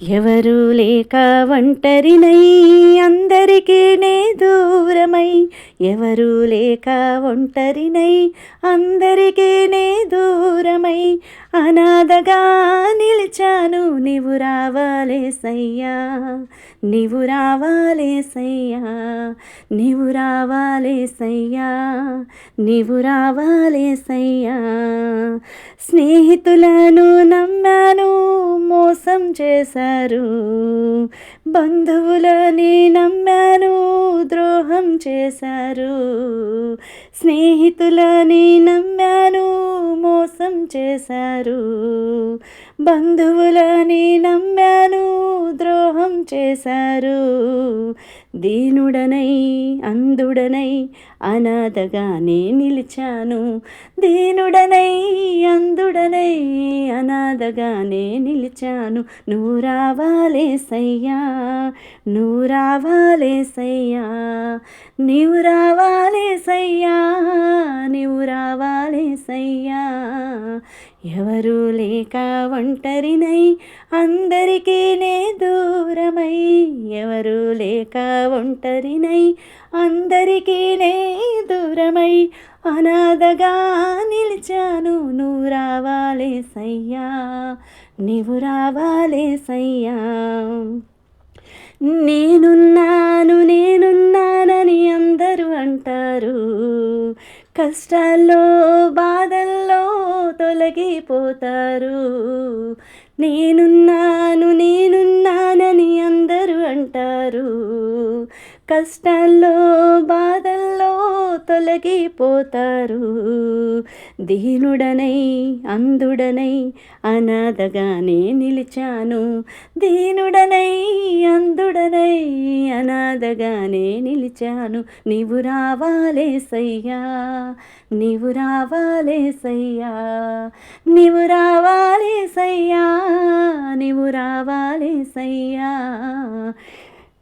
ఎవరు లేక ఒంటరినై అందరికీ నే దూరమై ఎవరు లేక ఒంటరినై అందరికీ నే దూరమై అనాథగా నిలిచాను నీవు రావాలే సయ్యా నీవు రావాలే సయ్యా నీవు రావాలే సయ్యా నీవు రావాలే సయ్యా స్నేహితులను నమ్మాను మోసం చేశారు బంధువులని నమ్మాను ద్రోహం చేశారు. స్నేహితులని నమ్మాను మోసం చేశారు. బంధువులని నమ్మాను ద్రోహం చేశారు. దీనుడనై అందుడనై అనాథగానే నిలిచాను. దీనుడనై అందుడనై అనాథగానే నిలిచాను. నువ్వు రావాలే సయ్యా నువ్వు రావాలే సయ్యా నీవు రావాలే సయ్యా నీవు రావాలే సయ్యా. ఎవరు లేక ఒంటరినై అందరికీ నే దూరమై ఎవరు లేక ఒంటరినై అందరికీ నే దూరమై అనాథగా నిలిచాను నువ్వు రావాలే సయ్యా నీవు రావాలే సయ్యా. నేనున్నాను నేనున్నానని అందరూ అంటారు కష్టాల్లో బాధల్లో తొలగిపోతారు. నేనున్నాను నేనున్నానని అందరూ అంటారు. కష్టాల్లో బాధ తొలగిపోతారు. దీనుడనై అందుడనై అనాథగానే నిలిచాను. దీనుడనై అందుడనై అనాథగానే నిలిచాను. నీవు రావాలే సయ్యా నీవు రావాలే సయ్యా నీవు రావాలే సయ్యా నీవు రావాలే సయ్యా.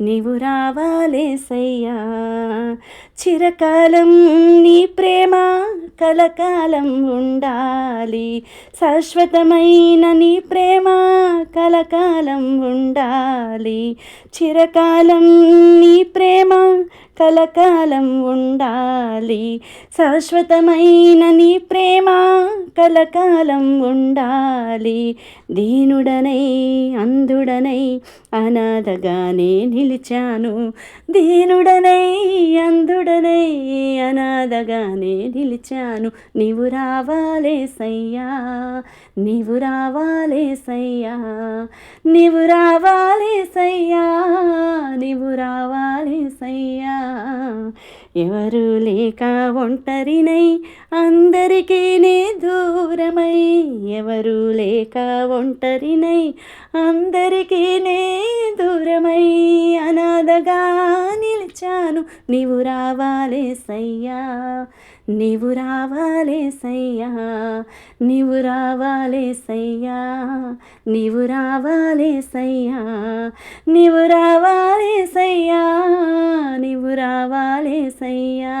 నీవు రావాలే సయ్యా. చిరకాలం నీ ప్రేమ కలకాలం ఉండాలి. శాశ్వతమైన నీ ప్రేమ కలకాలం ఉండాలి. చిరకాలం నీ ప్రేమ కలకాలం ఉండాలి. శాశ్వతమైన నీ ప్రేమ కలకాలం ఉండాలి. దీనుడనై అంధుడనై అనాథగానే నిలిచాను. దీనుడనై అంధుడనై అనాథగానే నిలిచాను. నీవు రావాలే సయ్యా నీవు రావాలే సయ్యా నీవు రావాలే సయ్యా నీవు రావాలే సయ్యా. ఎవరు లేక ఒంటరినై అందరికీ నే దూరమై ఎవరు లేక ఒంటరినై అందరికీ నే దూరమై అనాథగా నిలిచాను. నీవు రావాలే సయ్యా నీవు రావాలే సయ్యా నీవు రావాలే సయ్యా నీవు రావాలే సయ్యా నీవు రావాలే సయ్యా. నీవు రావాలే సయ్యా